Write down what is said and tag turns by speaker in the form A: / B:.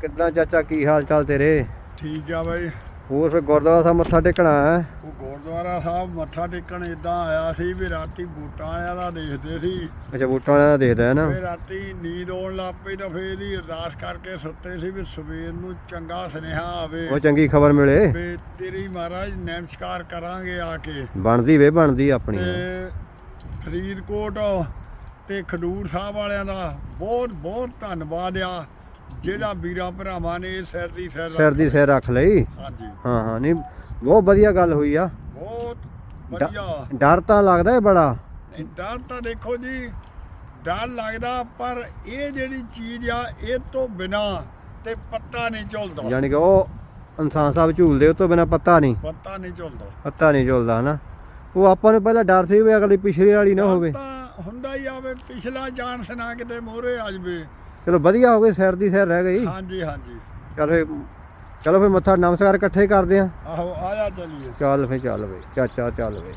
A: ਕਿੱਦਾਂ ਚਾਚਾ ਕੀ ਹਾਲ ਚਾਲ ਤੇਰੇ?
B: ਠੀਕ ਆ ਬਾਈ।
A: ਹੋਰ ਫਿਰ ਗੁਰਦੁਆਰਾ ਸਾਹਿਬ ਮੱਥਾ ਟੇਕਣਾ ਹੈ?
B: ਉਹ ਗੁਰਦੁਆਰਾ ਸਾਹਿਬ ਮੱਥਾ ਟੇਕਣ ਇਦਾਂ ਆਇਆ ਸੀ ਵੀ ਰਾਤੀ ਬੂਟਾਂ ਵਾਲਿਆਂ ਦਾ ਦੇਖਦੇ ਸੀ।
A: ਅੱਛਾ ਬੂਟਾਂ ਵਾਲਿਆਂ ਦਾ ਦੇਖਦਾ ਹੈ ਨਾ।
B: ਫਿਰ ਰਾਤੀ ਨੀਂਦ ਆਉਣ ਲੱਗ ਪਈ ਤਾਂ ਫੇਰ ਇਹਦੀ ਅਰਦਾਸ ਕਰਕੇ ਸੁੱਤੇ ਸੀ ਵੀ ਸਵੇਰ ਨੂੰ ਚੰਗਾ ਸੁਨੇਹਾ ਆਵੇ।
A: ਉਹ ਚੰਗੀ ਖਬਰ ਮਿਲੇ।
B: ਵੀ ਤੇਰੀ ਮਹਾਰਾਜ ਨਮਸਕਾਰ ਕਰਾਂਗੇ ਆ ਕੇ।
A: ਬਣਦੀ ਵੇ ਬਣਦੀ ਆਪਣੀ।
B: ਤੇ ਫਰੀਦਕੋਟ ਤੇ ਖਡੂਰ ਸਾਹਿਬ ਵਾਲਿਆਂ ਦਾ ਬਹੁਤ ਬਹੁਤ ਧੰਨਵਾਦ ਆ। ਜਿਹੜਾ ਵੀਰਾਂ ਭਰਾਵਾਂ ਨੇ ਇਹ ਸਿਰ ਦੀ ਸਿਰ
A: ਸਿਰ ਦੀ ਸਿਰ ਰੱਖ ਲਈ?
B: ਹਾਂਜੀ।
A: ਹਾਂ ਹਾਂ ਨਹੀਂ ਬਹੁਤ ਵਧੀਆ ਗੱਲ ਹੋਈ ਆ।
B: ਬਹੁਤ ਵਧੀਆ।
A: ਡਰ ਤਾਂ ਲੱਗਦਾ ਹੈ ਬੜਾ।
B: ਨਹੀਂ, ਡਰ ਤਾਂ ਦੇਖੋ ਜੀ ਡਰ ਲੱਗਦਾ ਪਰ ਇਹ ਜਿਹੜੀ ਚੀਜ਼ ਆ ਇਹ ਤੋਂ ਬਿਨਾ ਤੇ ਪੱਤਾ ਨਹੀਂ ਝੁਲਦਾ।
A: ਯਾਨੀ ਕਿ ਉਹ ਇਨਸਾਨ ਸਾਹਿਬ ਝੂਲਦੇ ਉਹ ਤੋਂ ਬਿਨਾ ਪਤਾ ਨਹੀਂ।
B: ਪੱਤਾ ਨਹੀਂ ਝੁਲਦਾ।
A: ਪਤਾ ਨਹੀਂ ਝੂਲਦਾ ਹਨਾ? ਉਹ ਆਪਾਂ ਨੂੰ ਪਹਿਲਾਂ ਡਰ ਸੀ ਵੀ ਅਗਲੀ ਪਿਛਲੀ ਵਾਲੀ ਨਾ ਹੋਵੇ।
B: ਤਾਂ ਹੁੰਦਾ ਹੀ ਆਵੇ ਪਿਛਲਾ ਜਾਣ ਸੁਣਾ ਕਿਤੇ ਮੋਹਰੇ ਆ ਜਵੇ।
A: ਚਲੋ ਵਧੀਆ ਹੋ ਗਈ ਸਿਰ ਦੀ ਸਿਰ ਰਹਿ ਗਈ।
B: ਹਾਂਜੀ ਹਾਂਜੀ।
A: ਚਲ ਫੇ ਚਲੋ ਫੇ ਮੱਥਾ ਨਮਸਕਾਰ ਇਕੱਠੇ ਕਰਦੇ ਆ।
B: ਆਹੋ ਆਇਆ ਚਲੀਏ।
A: ਚੱਲ ਫੇ ਚੱਲ ਵੇ ਚਾਚਾ ਚੱਲ ਵੇ